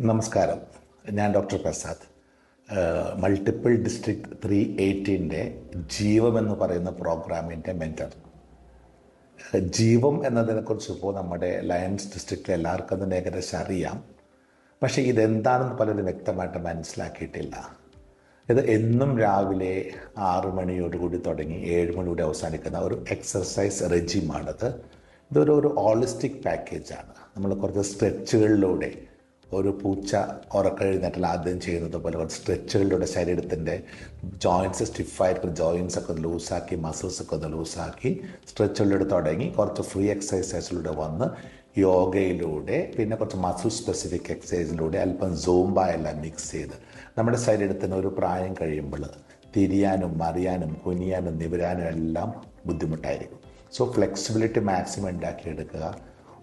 നമസ്കാരം. ഞാൻ doctor Prasad. Multiple district three എയ്റ്റീന്റെ ജീവം എന്ന് പറയുന്ന പ്രോഗ്രാമിന്റെ മെന്റർ ജീവം എന്നതിനെക്കുറിച്ച് ഇപ്പോൾ നമ്മുടെ ലയൺസ് ഡിസ്ട്രിക്റ്റിൽ എല്ലാവർക്കും തന്നെ ഏകദേശം അറിയാം. പക്ഷേ ഇതെന്താണെന്ന് പലരും വ്യക്തമായിട്ട് മനസ്സിലാക്കിയിട്ടില്ല. ഇത് എന്നും രാവിലെ ആറ് മണിയോടുകൂടി തുടങ്ങി ഏഴ് മണിയോടെ അവസാനിക്കുന്ന ഒരു എക്സർസൈസ് റെജിമാണിത് ഇതൊരു ഒരു ഹോളിസ്റ്റിക് പാക്കേജാണ് നമ്മൾ കുറച്ച് സ്ട്രെച്ചുകളിലൂടെ ഒരു പൂച്ച ഉറക്കഴുന്നേറ്റാൽ ആദ്യം ചെയ്യുന്നത് പോലെ കുറച്ച് സ്ട്രെച്ചുകളിലൂടെ ശരീരത്തിന്റെ ജോയിന്റ്സ് സ്റ്റിഫായിട്ടുള്ള ജോയിന്റ്സ് ഒക്കെ ഒന്ന് ലൂസാക്കി മസിൽസ് ഒക്കെ ഒന്ന് ലൂസാക്കി സ്ട്രെച്ചുകളിലൂടെ തുടങ്ങി കുറച്ച് ഫ്രീ എക്സസൈസസിലൂടെ വന്ന് യോഗയിലൂടെ പിന്നെ കുറച്ച് മസിൽ സ്പെസിഫിക് എക്സസൈസിലൂടെ അല്പം സോംബ എല്ലാം മിക്സ് ചെയ്ത് നമ്മുടെ ശരീരത്തിന് ഒരു പ്രായം കഴിയുമ്പോൾ തിരിയാനും മറിയാനും കുനിയാനും നിവരാനും എല്ലാം ബുദ്ധിമുട്ടായിരിക്കും. സോ ഫ്ലെക്സിബിലിറ്റി മാക്സിമം ഉണ്ടാക്കിയെടുക്കുക.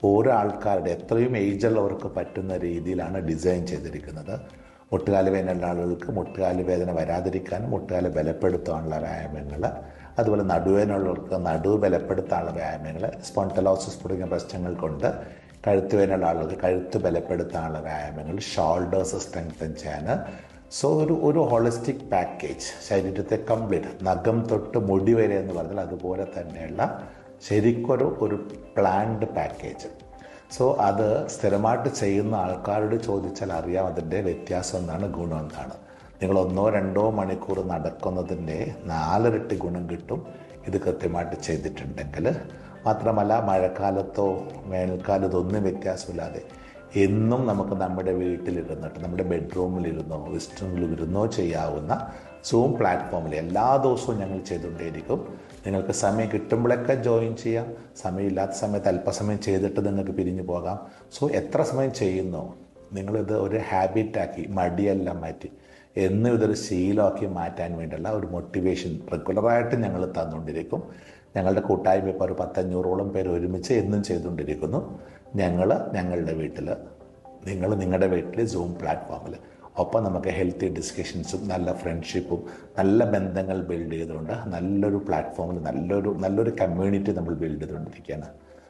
ഓരോ ആൾക്കാരുടെ എത്രയും ഏജുള്ളവർക്ക് പറ്റുന്ന രീതിയിലാണ് ഡിസൈൻ ചെയ്തിരിക്കുന്നത്. മുട്ടുകാൽ വേദനയുള്ള ആളുകൾക്ക് മുട്ടുകാൽ വേദന വരാതിരിക്കാനും മുട്ടുകാൽ ബലപ്പെടുത്താനുള്ള വ്യായാമങ്ങൾ അതുപോലെ നടുവേനുള്ളവർക്ക് നടുവ് ബലപ്പെടുത്താനുള്ള വ്യായാമങ്ങൾ സ്പോണ്ടലോസിസ് തുടങ്ങിയ പ്രശ്നങ്ങൾ കൊണ്ട് കഴുത്ത് വേനുള്ള ആളുകൾക്ക് കഴുത്ത് ബലപ്പെടുത്താനുള്ള വ്യായാമങ്ങൾ ഷോൾഡേഴ്സ് സ്ട്രെങ്തൻ ചെയ്യാൻ. സോ ഒരു ഒരു ഹോളിസ്റ്റിക് പാക്കേജ് ശരീരത്തെ കംപ്ലീറ്റ് നഖം തൊട്ട് മുടി വരെ എന്ന് പറഞ്ഞാൽ അതുപോലെ തന്നെയുള്ള ശരിക്കൊരു ഒരു പ്ലാൻഡ് പാക്കേജ് സോ അത് സ്ഥിരമായിട്ട് ചെയ്യുന്ന ആൾക്കാരോട് ചോദിച്ചാൽ അറിയാം അതിന്റെ വ്യത്യാസം എന്താണ് ഗുണം എന്താണ്. നിങ്ങൾ ഒന്നോ രണ്ടോ മണിക്കൂർ നടക്കുന്നതിന്റെ നാലിരട്ടി ഗുണം കിട്ടും. ഇത് കൃത്യമായിട്ട് ചെയ്തിട്ടുണ്ടെങ്കിൽ. മാത്രമല്ല മഴക്കാലത്തോ വേനൽക്കാലത്തോ ഒന്നും വ്യത്യാസമില്ലാതെ എന്നും നമുക്ക് നമ്മുടെ വീട്ടിലിരുന്നിട്ട് നമ്മുടെ ബെഡ്റൂമിലിരുന്നോ റൂമിലിരുന്നോ ചെയ്യാവുന്ന സൂം പ്ലാറ്റ്ഫോമിൽ എല്ലാ ദിവസവും ഞങ്ങൾ ചെയ്തുകൊണ്ടേയിരിക്കും. നിങ്ങൾക്ക് സമയം കിട്ടുമ്പോഴൊക്കെ ജോയിൻ ചെയ്യാം. സമയമില്ലാത്ത സമയത്ത് അല്പസമയം ചെയ്തിട്ട് നിങ്ങൾക്ക് പിരിഞ്ഞു പോകാം. സോ എത്ര സമയം ചെയ്യുന്നോ? നിങ്ങളിത് ഒരു ഹാബിറ്റാക്കി മടിയെല്ലാം മാറ്റി. എന്നും ഇതൊരു ശീലമാക്കി മാറ്റാൻ വേണ്ടിയുള്ള ഒരു മോട്ടിവേഷൻ റെഗുലറായിട്ട് ഞങ്ങൾ തന്നുകൊണ്ടിരിക്കും. ഞങ്ങളുടെ കൂട്ടായ്മ ഇപ്പോൾ ഒരു പത്തഞ്ഞൂറോളം പേര് ഒരുമിച്ച് എന്നും ചെയ്തുകൊണ്ടിരിക്കുന്നു. ഞങ്ങൾ ഞങ്ങളുടെ വീട്ടിൽ നിങ്ങൾ നിങ്ങളുടെ വീട്ടിൽ സൂം പ്ലാറ്റ്ഫോമിൽ ഒപ്പം നമുക്ക് ഹെൽത്തി ഡിസ്കഷൻസും നല്ല ഫ്രണ്ട്ഷിപ്പും നല്ല ബന്ധങ്ങൾ ബിൽഡ് ചെയ്തുകൊണ്ട് നല്ലൊരു പ്ലാറ്റ്ഫോമിൽ നല്ലൊരു നല്ലൊരു കമ്മ്യൂണിറ്റി നമ്മൾ ബിൽഡ് ചെയ്തുകൊണ്ടിരിക്കുകയാണ്.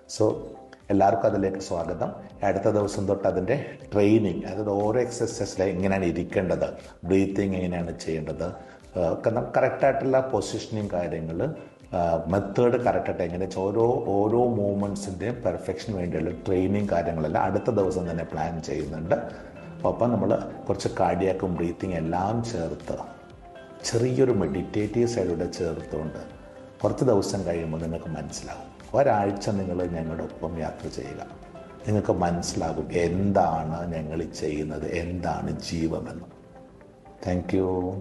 സോ എല്ലാവർക്കും അതിലേക്ക് സ്വാഗതം. അടുത്ത ദിവസം തൊട്ട് അതിന്റെ ട്രെയിനിങ് അതായത് ഓരോ എക്സസൈസിൽ എങ്ങനെയാണ് ഇരിക്കേണ്ടത്. ബ്രീത്തിങ് എങ്ങനെയാണ് ചെയ്യേണ്ടത്. കറക്റ്റായിട്ടുള്ള പൊസിഷനിങ് കാര്യങ്ങൾ മെത്തേഡ് കറക്റ്റായിട്ട് എങ്ങനെ വെച്ചാൽ ഓരോ ഓരോ മൂവ്മെന്റ്സിന്റെയും പെർഫെക്ഷന് വേണ്ടിയുള്ള ട്രെയിനിങ് കാര്യങ്ങളെല്ലാം അടുത്ത ദിവസം തന്നെ പ്ലാൻ ചെയ്യുന്നുണ്ട്. ഒപ്പം നമ്മൾ കുറച്ച് കാർഡിയാക്കും ബ്രീത്തിങ് എല്ലാം ചേർത്ത് ചെറിയൊരു മെഡിറ്റേറ്റീവ് സൈഡിലൂടെ ചേർത്തുകൊണ്ട് കുറച്ച് ദിവസം കഴിയുമ്പോൾ നിങ്ങൾക്ക് മനസ്സിലാകും ഒരാഴ്ച നിങ്ങൾ ഞങ്ങളുടെ ഒപ്പം യാത്ര ചെയ്യുക. നിങ്ങൾക്ക് മനസ്സിലാകും എന്താണ് ഞങ്ങൾ ചെയ്യുന്നത് എന്താണ് ജീവമെന്ന്. Thank you